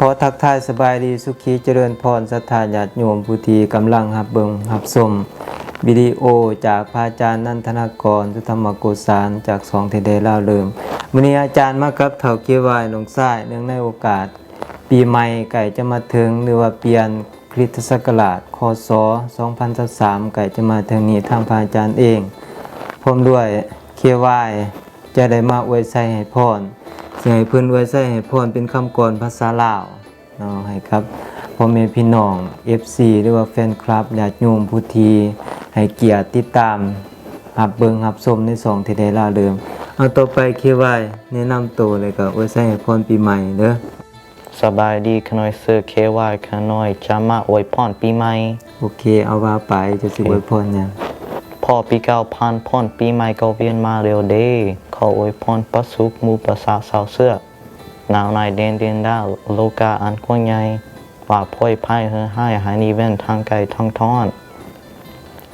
ขอทักทายสบายดีสุขีเจริญพรสถานญาติโยมผู้ทีกำลังหับเบิงหับสมวิดีโอจากพระอาจารย์นันทนากรสุธรรมโกสารจากสองเทเดล่าเริมวันนี้อาจารย์มากับเถาเกียวายหลวงซ้าเนื่องในโอกาส ปีใหม่ไก่จะมาถึงหรือว่าเปลี่ยนคริสตศักราชคศ2023ไก่จะมาถึงนี้ทางพระอาจารย์เองพร้อมด้วยเคียววายจะได้มาอวยใส่ให้พร เสียงให้เพื่อนอวยใส่ให้พรเป็นคำกรภาษาลาวเนาะให้ครับพ่อแม่พี่น้อง FC หรือว่าแฟนคลับญาติโยมผู้ทีให้เกียรติติดตามหับเบิงหับชมในสองที่ได้ล่าเริมเอาต่อไปเคียววายแนะนำตัวเลยก็อวยใส่ให้พรปีใหม่เด้อสบายดีขน้อยเสื้อเควายขน้อยจะมาอวยพรปีใหม่ โอเค เอาว่าไปจะสิอวยพรหยัง พ่อปีเก่าพันพรปีใหม่ก็เวียนมาเร็วเด้ ขออวยพรประสุขมูประสาสาวเสื้อหนาวในเดนเดนดาวโลกาอันกว้างใหญ่ว่าพ่อยพายเฮอให้หายนิเวนทางไกลทางทอน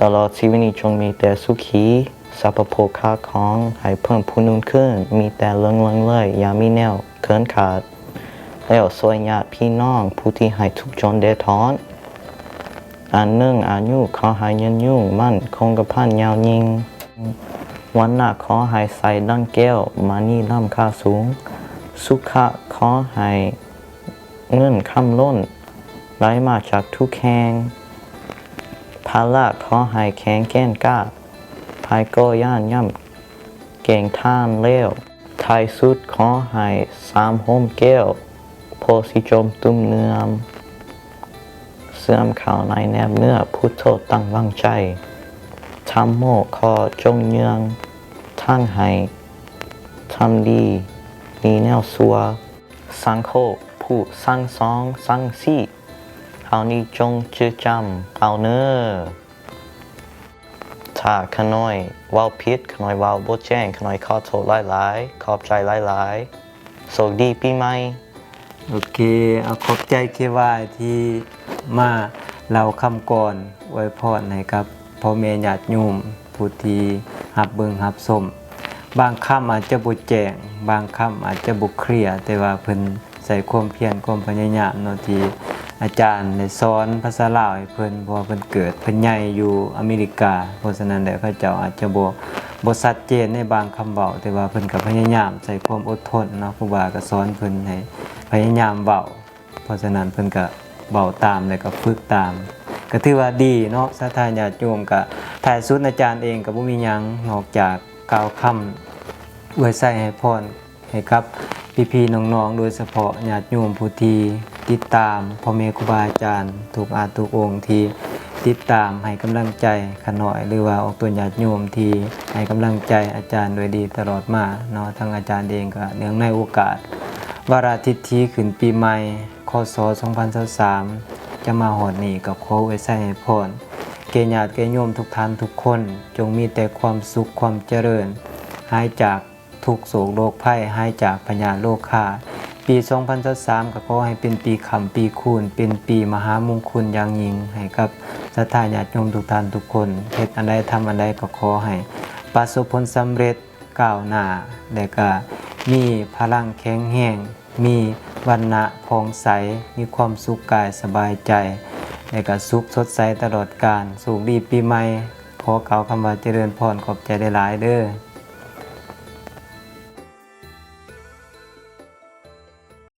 ตลอดชีวิตนี้จงมีแต่สุขีสัพพโภคาของให้เพิ่มพูนุนขึ้น มีแต่เลิงเลิงเลยอย่ามีแนวเคินขาด แล้วสวยญาติพี่น้องผู้ที่ให้ทุกจนเดดทอนอันหนึ่องอายุขอให้ยืนยุ่งมั่นคงกระพันยาวยิง วันหน้าขอให้ใส่ดังแก้ว มานี่ล่ำค่าสูง สุขะขอให้เงินคำล้นไหลมาจากทุกแห่งภาระขอให้แข็งแก้นกล้าภายก็ย่านย่ำเก่งท่านเลี้ยวไทยสุดขอให้สามโฮมแก้ว โพสิจมตุ้มเนือมเสื่อมข่าวในแนบเนื้อพุทโธตั้งวางใจทำโมคอจงเยือง ทั้งให้ทำดีมีแนวสัวสังโฆผู้สร้างสองสร้างสี่เอานี้จงจือจำเอาเนอถ้าขน้อยว้าพิษขน้อยว้าบดแจ้งขน้อยขอโทษหลายๆ ขอบใจหลายๆโชคดีปีใหม่ โอเค เอาขอบใจเคว่าที่มาเราคำก่อนอวยพรให้กับพ่อแม่ญาติโยมผู้ที่ หับเบิงหับสมบางคำอาจจะบุแจงบางคำอาจจะบุเคลียร์แต่ว่าเพิ่นใส่ความเพียรความพยายามเนาะที่อาจารย์ได้สอนภาษาลาวให้เพิ่นเพราะเพิ่นเกิดเพิ่นใหญ่อยู่อเมริกา เพราะฉะนั้นแล้วเขาเจ้าอาจจะบ่บ่ชัดเจนในบางคำเว้าแต่ว่าเพิ่นก็พยายามใส่ความอดทนเนาะครูบาก็สอนเพิ่นให้พยายามเว้าเพราะฉะนั้นเพิ่นก็เว้าตามแล้วก็ฝึกตาม ก็ถือว่าดีเนาะสถาญาติโยมก็ ถ่ายสุดอาจารย์เองก็บ่มียังนอกจากกล่าวคำอวยใส่ให้พรให้ครับพี่ๆน้องๆ โดยเฉพาะญาติโยมผู้ที่ติดตามพ่อแม่ครูบาอาจารย์ทุกอาทุกองค์ที่ติดตามให้กำลังใจขน่อยหรือว่าออกตัวญาติโยมที่ให้กำลังใจอาจารย์โดยดีตลอดมาเนาะทางอาจารย์เองก็เนื่องในโอกาสวาราทิตย์ขึ้นปีใหม่คศ2023จะมาหอดนี้กับขออวยใส่ให้พร กญาติเกโยมทุกท่านทุกคน จงมีแต่ความสุขความเจริญ หายจากทุกโศกโรคภัยหายจากพญาโรคาปี 2023ก็ขอให้เป็นปีคำปีคูณ เป็นปีมหามงคลอย่างยิ่งให้กับศรัทธาญาติโยมทุกท่านทุกคนเฮ็ดอันใดทำอันใดก็ขอให้ประสบผลสำเร็จก้าวหน้าและก็มีพลังแข็งแรงมีวันณะพองใสมีความสุขกายสบายใจ และก็สุขสดใสตลอดกาลสุขดีปีใหม่ ขอกล่าวคำว่าเจริญพรขอบใจได้หลายเด้อ